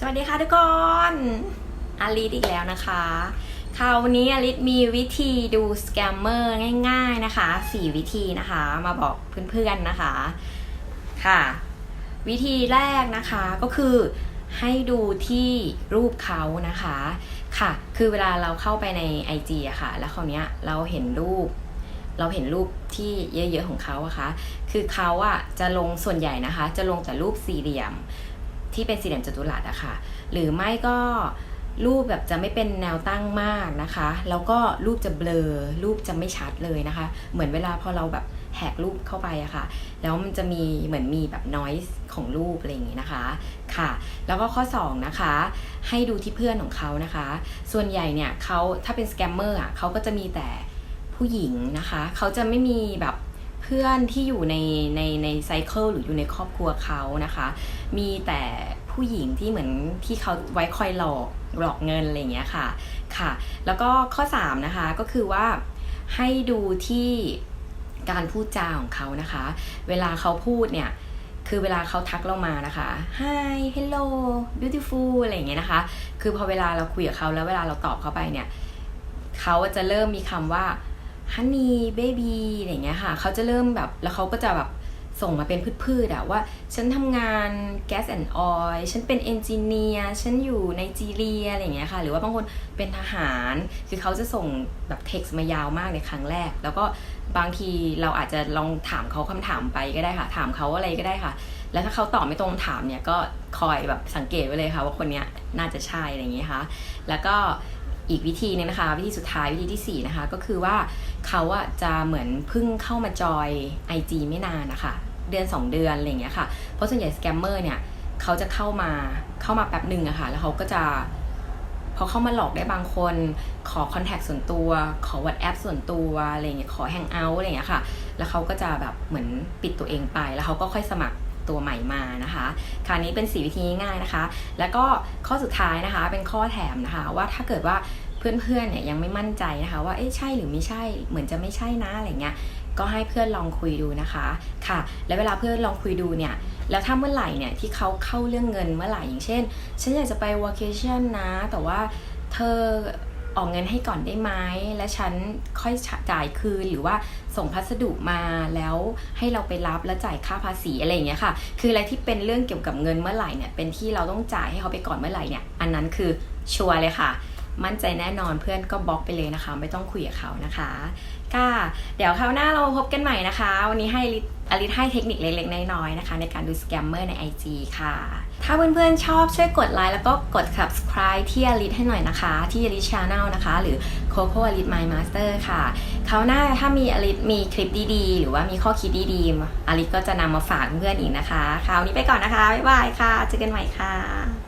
สวัสดีค่ะทุกคนอาลิสอีกแล้วนะคะคราวนี้อาลิสมีวิธีดูสแกมเมอร์ง่ายๆนะคะ 4 วิธีนะคะมาบอกเพื่อนๆนะคะค่ะ วิธีแรกนะคะก็คือให้ดูที่รูปเขานะคะค่ะ คือเวลาเราเข้าไปใน IG อะค่ะ แล้วคราวนี้ยเราเห็นรูป เราเห็นรูปที่เยอะๆของเขาอะคะคือเขาอะจะลงส่วนใหญ่นะคะ จะลงแต่รูปสี่เหลี่ยม ที่เป็นสี่เหลี่ยมจัตุรัสอะค่ะ หรือไม่ก็รูปแบบจะไม่เป็นแนวตั้งมากนะคะ แล้วก็รูปจะเบลอ รูปจะไม่ชัดเลยนะคะ เหมือนเวลาพอเราแบบแหกรูปเข้าไปอะค่ะ แล้วมันจะมีเหมือนมีแบบ noise ของรูปอะไรอย่างงี้นะคะ ค่ะ แล้วก็ข้อ 2 นะคะ ให้ดูที่เพื่อนของเขานะคะ ส่วนใหญ่เนี่ยเขาถ้าเป็นสแกมเมอร์อะเขาก็จะมีแต่ผู้หญิงนะคะ เขาจะไม่มีแบบ พื่อนที่อยู่ในในในไซเคิลหรืออยู่ในครอบครัวเขานะคะ มีแต่ผู้หญิงที่เหมือนที่เขาไว้คอยหลอกหลอกเงินอะไรอย่างเงี้ยค่ะค่ะ แล้วก็ข้อ 3 นะคะก็คือว่าให้ดูที่การพูดจาของเขานะคะ เวลาเขาพูดเนี่ยคือเวลาเขาทักเรามานะคะ hi hello beautiful อะไรอย่างเงี้ยนะคะ คือพอเวลาเราคุยกับเขาแล้วเวลาเราตอบเขาไปเนี่ย เขาจะเริ่มมีคำว่า honey baby อะไรอย่างเงี้ยค่ะเขาจะเริ่มแบบแล้วเขาก็จะแบบส่งมาเป็นพืชๆอะว่าฉันทำงาน gas and oil ฉันเป็นเอนจิเนียร์ฉันอยู่ในจีเรียอะไรอย่างเงี้ยค่ะ หรือว่าบางคนเป็นทหาร คือเขาจะส่งแบบเท็กซ์มายาวมากในครั้งแรก แล้วก็บางทีเราอาจจะลองถามเขาคำถามไปก็ได้ค่ะ ถามเขาอะไรก็ได้ค่ะ แล้วถ้าเขาตอบไม่ตรงถามเนี่ยก็คอยแบบสังเกตไว้เลยค่ะ ว่าคนเนี้ยน่าจะใช่อะไรอย่างเงี้ยค่ะ แล้วก็ อีกวิธีนึงนะคะ วิธีสุดท้ายวิธีที่ 4 นะคะ ก็คือว่าเขาอะจะเหมือนเพิ่งเข้ามาจอย IG ไม่นานนะคะเดือน 2 เดือนอะไรอย่างเงี้ยค่ะ เพราะส่วนใหญ่สแกมเมอร์เนี่ยเขาจะเข้ามาเข้ามาแป๊บหนึ่งอะค่ะ แล้วเขาก็จะพอเข้ามาหลอกได้บางคน ขอคอนแทคส่วนตัว ขอ WhatsApp ส่วนตัวอะไรเงี้ยขอแฮงเอาท์อะไรเงี้ยค่ะ แล้วเขาก็จะแบบเหมือนปิดตัวเองไปแล้วเขาก็ค่อยสมัครตัวใหม่มานะคะคราวนี้เป็นสีวิธีง่ายนะคะ แล้วก็ข้อสุดท้ายนะคะเป็นข้อแถมนะคะ ว่าถ้าเกิดว่า เพื่อนๆเนี่ยยังไม่มั่นใจนะคะว่าเอ๊ะใช่หรือไม่ใช่เหมือนจะไม่ใช่นะอะไรเงี้ยก็ให้เพื่อนลองคุยดูนะคะค่ะ แล้วเวลาเพื่อนลองคุยดูเนี่ยแล้วถ้าเมื่อไหร่เนี่ยที่เขาเข้าเรื่องเงินเมื่อไหร่อย่างเช่นฉันอยากจะไปว a c a t i o n นะ แต่ว่าเธอออกเงินให้ก่อนได้ไหมและฉันค่อยจ่ายคืนหรือว่าส่งพัสดุมาแล้วให้เราไปรับแล้วจ่ายค่าภาษีอะไรอย่างเงี้ยค่ะ คืออะไรที่เป็นเรื่องเกี่ยวกับเงินเมื่อไหร่เนี่ยเป็นที่เราต้องจ่ายให้เขาไปก่อนเมื่อไหร่เนี่ยอันนั้นคือชัวร์เลยค่ะ มั่นใจแน่นอนเพื่อนก็บล็อกไปเลยนะคะ ไม่ต้องคุยกับเขานะคะค่ะเดี๋ยวคราวหน้าเราพบกันใหม่นะคะ วันนี้ให้อลิให้เทคนิคเล็กๆ น้อยๆนะคะ ในการดูสแกมเมอร์ใน IG ค่ะ ถ้าเพื่อนๆ ชอบช่วยกดไลค์แล้วก็กด subscribe ที่อลิให้หน่อยนะคะ ที่อลิ Channel นะคะ หรือ Coco อลิ My Master ค่ะคราวหน้าถ้ามีอลิมีคลิปดีๆ หรือว่ามีข้อคิดดีๆอลิก็จะนำมาฝากเพื่อนอีกนะคะ คราวนี้ไปก่อนนะคะ บ๊ายบายค่ะ เจอกันใหม่ค่ะ